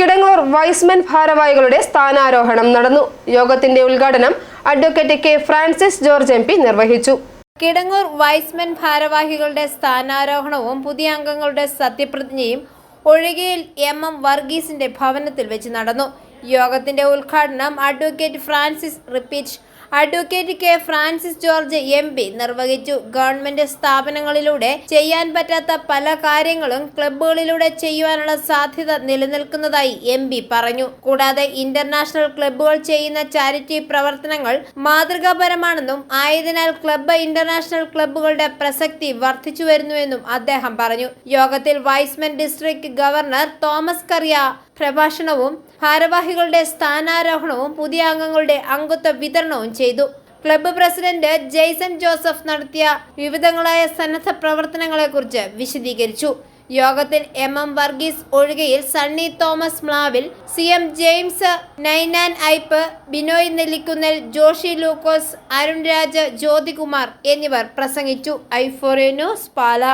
Kidangoor wise men ഭാരവാഹികളുടെ സ്ഥാനാരോഹണം നടന്നു. യോഗത്തിന്റെ ഉദ്ഘാടനം advocate K Francis George M നിർവഹിച്ചു. കിടങ്ങൂർ വൈസ്മെൻ ഭാരവാഹികളുടെ സ്ഥാനാരോഹണവും പുതിയ അംഗങ്ങളുടെ സത്യപ്രതിജ്ഞയും ഒഴികയിൽ എം എം വർഗീസിന്റെ ഭവനത്തിൽ വെച്ച് നടന്നു. യോഗത്തിന്റെ ഉദ്ഘാടനം advocate Francis repeat advocate K Francis George M P നിർവഹിച്ചു. ഗവൺമെന്റ് സ്ഥാപനങ്ങളിലൂടെ ചെയ്യാൻ പറ്റാത്ത പല കാര്യങ്ങളും ക്ലബ്ബുകളിലൂടെ ചെയ്യുവാനുള്ള സാധ്യത നിലനിൽക്കുന്നതായി എം പി പറഞ്ഞു. കൂടാതെ ഇന്റർനാഷണൽ ക്ലബ്ബുകൾ ചെയ്യുന്ന ചാരിറ്റി പ്രവർത്തനങ്ങൾ മാതൃകാപരമാണെന്നും ആയതിനാൽ ക്ലബ്ബ് ഇന്റർനാഷണൽ ക്ലബ്ബുകളുടെ പ്രസക്തി വർദ്ധിച്ചു വരുന്നുവെന്നും അദ്ദേഹം പറഞ്ഞു. യോഗത്തിൽ വൈസ്മെൻ ഡിസ്ട്രിക്ട് ഗവർണർ തോമസ് കറിയ പ്രഭാഷണവും ഭാരവാഹികളുടെ സ്ഥാനാരോഹണവും പുതിയ അംഗങ്ങളുടെ അംഗത്വ വിതരണവും ചെയ്തു. ക്ലബ്ബ് പ്രസിഡന്റ് ജെയ്സൺ ജോസഫ് നടത്തിയ വിവിധങ്ങളായ സന്നദ്ധ പ്രവർത്തനങ്ങളെക്കുറിച്ച് വിശദീകരിച്ചു. യോഗത്തിൽ M M Varghese Ozhikayil Sunny Thomas Mlavil C M James Ninan Aipe Binoy Nellikunnel Joshy Lukose Arun Raj Jyothikumar എന്നിവർ പ്രസംഗിച്ചു. ഐഫോറിയ ന്യൂസ് പാല.